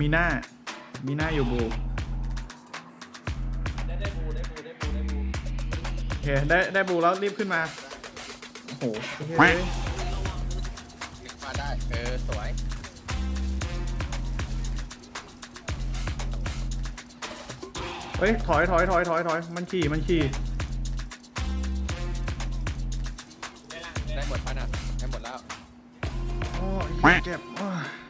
มีหน้า มีหน้าอยู่บูได้ได้บูได้บูได้บูได้บูโอเคได้ได้บูแล้วรีบขึ้นมา โอ้โหเฮ้ยดึงมาได้ เออ สวย เฮ้ยถอยถอยถอยถอยถอยมันขี่มันขี่ได้หมดปะน่ะได้หมดแล้ว โอ้ยเหี้ยเจ็บโอ้ย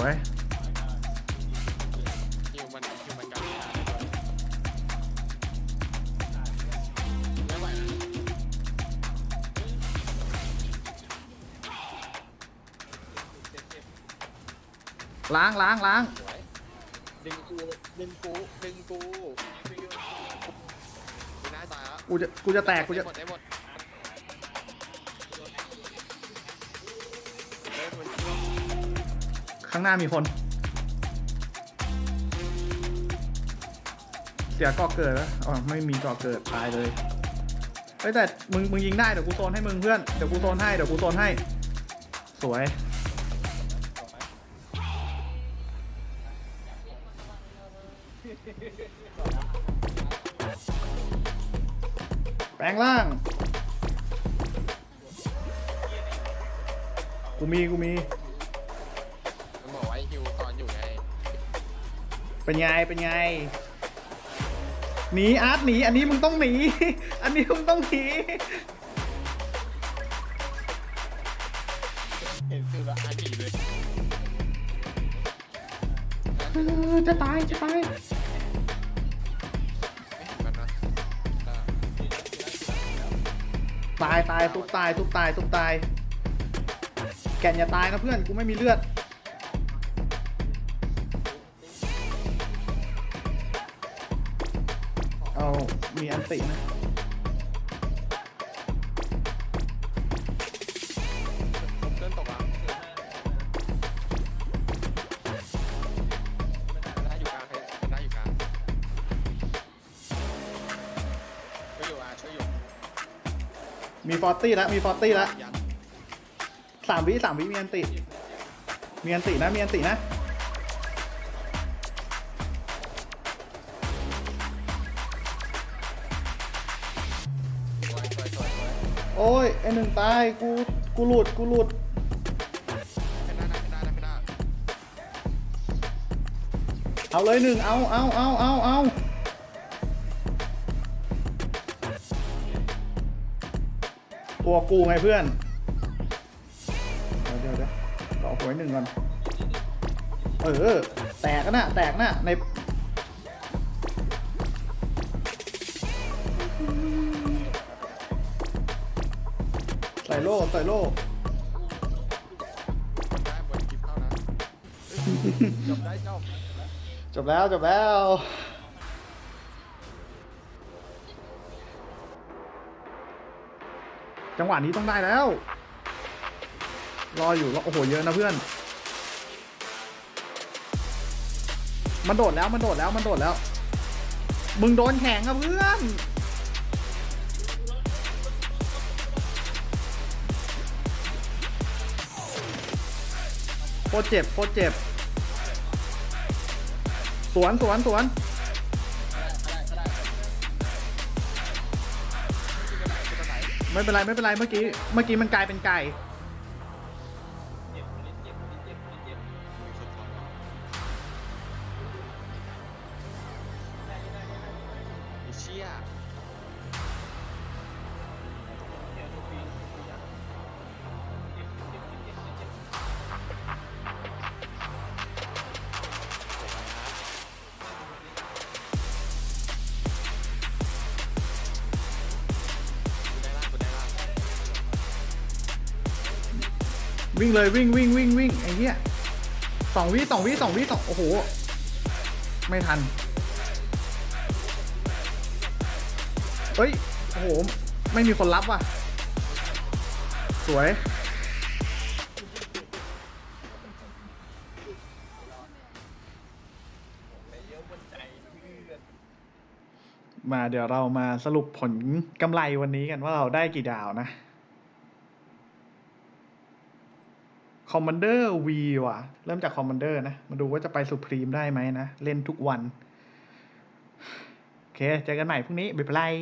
วยฮิวมันฮิวมันกลางไม่ได้ไม่ไหวนะล้างล้างล้างสวยดึงกูดึงกูดึงกูกูน่าตายแล้วกูจะกูจะแตกกูจะได้หมดได้หมด ข้างหน้ามีคน เสียกาะเกิดแล้วอ๋อไม่มีกาะเกิดตายเลยเฮ้ยแต่มึงมึงยิงได้เดี๋ยวกูโซนให้มึงเพื่อนเดี๋ยวกูโซนให้เดี๋ยวกูโซนให้ สวยแปลงร่าง กูมี กูมี ฮิวตอนอยู่ไงเป็นไง เป็นไง หนีอาร์ตหนี อันนี้มึงต้องหนี อันนี้มึงต้องหนี เห็นคือแบบอาดีเลยเออจะตาย จะตาย ไม่เห็นมันนะได้ตาย ตายทุบตายทุบตายทุบตาย แก่นอย่าตายนะเพื่อน กูไม่มีเลือด มีอันตินะผมเดินตกอะได้อยู่กลางเพชรได้อยู่กลางช่วยอยู่อะช่วยอยู่มีฟอร์ตี้แล้วมีฟอร์ตี้แล้วยันสามวิสามวิมีอันติ มีอันตินะมีอันตินะ โอ้ย ไอหนึ่งตาย กู กูหลุด กูหลุด เอาเลยหนึ่งเอาเอาเอาเอาเอาตัวกูไงเพื่อน เดี๋ยวเดี๋ยวเดี๋ยวต่อหวยหนึ่งก่อน เออ แตกนะแตกนะใน ส่โล่ใส่โล่ได้บนคลิปเข้านะจบได้จบจบแล้วจบแล้วจังหวะนี้ต้องได้แล้ว รออยู่รอโอ้โหเยอะนะเพื่อน มันโดดแล้วมันโดดแล้วมันโดดแล้ว มึงโดนแข่งอะเพื่อน ตรเจ็บโคตรเจ็บ สวนสวนสวน ไม่เป็นไรไม่เป็นไรเมื่อกี้ เมื่อกี้มันกลายเป็นไก่ วิ่งเลยวิ่งวิ่งวิ่งวิ่งไอ้เหี้ยสองวิสองวิสองวิสองโอ้โห ไม่ทัน เฮ้ย โอ้โห ไม่มีคนรับว่ะ สวย มาเดี๋ยวเรามาสรุปผลกำไรวันนี้กันว่าเราได้กี่ดาวนะ อมมานเดอร์วีว่ะ เริ่มจากคอมมานเดอร์นะ มาดูว่าจะไปสุพรีมได้ไหมนะ เล่นทุกวัน โอเค เจอกันใหม่พรุ่งนี้ บ๊ายบาย